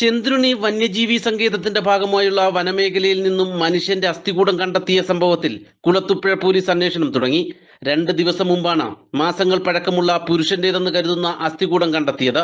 ചെന്തുരുണി വന്യജീവി സങ്കേതത്തിന്റെ ഭാഗമായുള്ള വനമേഖലയിൽ നിന്നും മനുഷ്യന്റെ അസ്ഥികൂടം കണ്ടെത്തിയ സംഭവത്തിൽ കുളത്തുപ്പുഴ പോലീസ് അന്വേഷണം തുടങ്ങി. രണ്ട് ദിവസം മുമ്പാണ് മാസങ്ങൾ പഴക്കമുള്ള പുരുഷന്റേതെന്ന് കരുതുന്ന അസ്ഥികൂടം കണ്ടെത്തിയത്.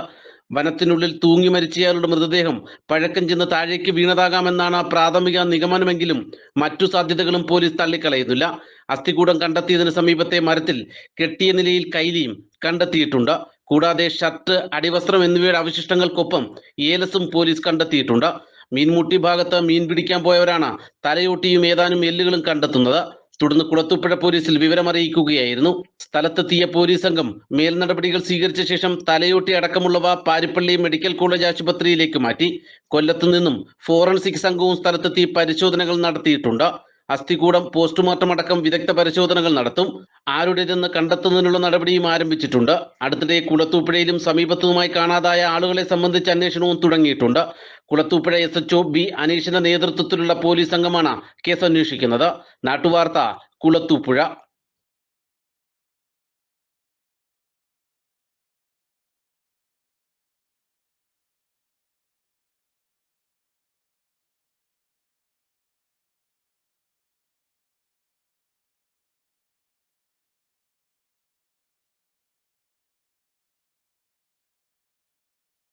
വനത്തിനുള്ളിൽ തൂങ്ങി മരിച്ചയാളുടെ മൃതദേഹം പഴക്കം ചെന്ന് താഴേക്ക് വീണതാകാമെന്നാണ് പ്രാഥമിക നിഗമനമെങ്കിലും മറ്റു സാധ്യതകളും പോലീസ് തള്ളിക്കളയുന്നില്ല. അസ്ഥികൂടം കണ്ടെത്തിയതിന് സമീപത്തെ മരത്തിൽ കെട്ടിയ നിലയിൽ കൈലിയും കണ്ടെത്തിയിട്ടുണ്ട്. കൂടാതെ ഷർട്ട് അടിവസ്ത്രം എന്നിവയുടെ അവശിഷ്ടങ്ങൾക്കൊപ്പം ഏലസും പോലീസ് കണ്ടെത്തിയിട്ടുണ്ട്. മീൻമുട്ടി ഭാഗത്ത് മീൻ പിടിക്കാൻ പോയവരാണ് തലയോട്ടിയും ഏതാനും എല്ലുകളും കണ്ടെത്തുന്നത്. തുടർന്ന് കുളത്തുപ്പുഴ പോലീസിൽ വിവരമറിയിക്കുകയായിരുന്നു. സ്ഥലത്തെത്തിയ പോലീസ് സംഘം മേൽനടപടികൾ സ്വീകരിച്ച ശേഷം തലയോട്ടി അടക്കമുള്ളവ പാരിപ്പള്ളി മെഡിക്കൽ കോളേജ് ആശുപത്രിയിലേക്ക് മാറ്റി. കൊല്ലത്തു നിന്നും ഫോറൻസിക് സംഘവും സ്ഥലത്തെത്തി പരിശോധനകൾ നടത്തിയിട്ടുണ്ട്. അസ്ഥികൂടം പോസ്റ്റ്മോർട്ടം അടക്കം വിദഗ്ധ പരിശോധനകൾ നടത്തും. ആരുടേതെന്ന് കണ്ടെത്തുന്നതിനുള്ള നടപടിയും ആരംഭിച്ചിട്ടുണ്ട്. അടുത്തിടെ കുളത്തൂപ്പുഴയിലും സമീപത്തുമായി കാണാതായ ആളുകളെ സംബന്ധിച്ച് അന്വേഷണവും തുടങ്ങിയിട്ടുണ്ട്. കുളത്തൂപ്പുഴ എസ് എച്ച് ബി അനീഷിന്റെ നേതൃത്വത്തിലുള്ള പോലീസ് സംഘമാണ് കേസ് അന്വേഷിക്കുന്നത്. നാട്ടുവാർത്ത കുളത്തൂപ്പുഴ.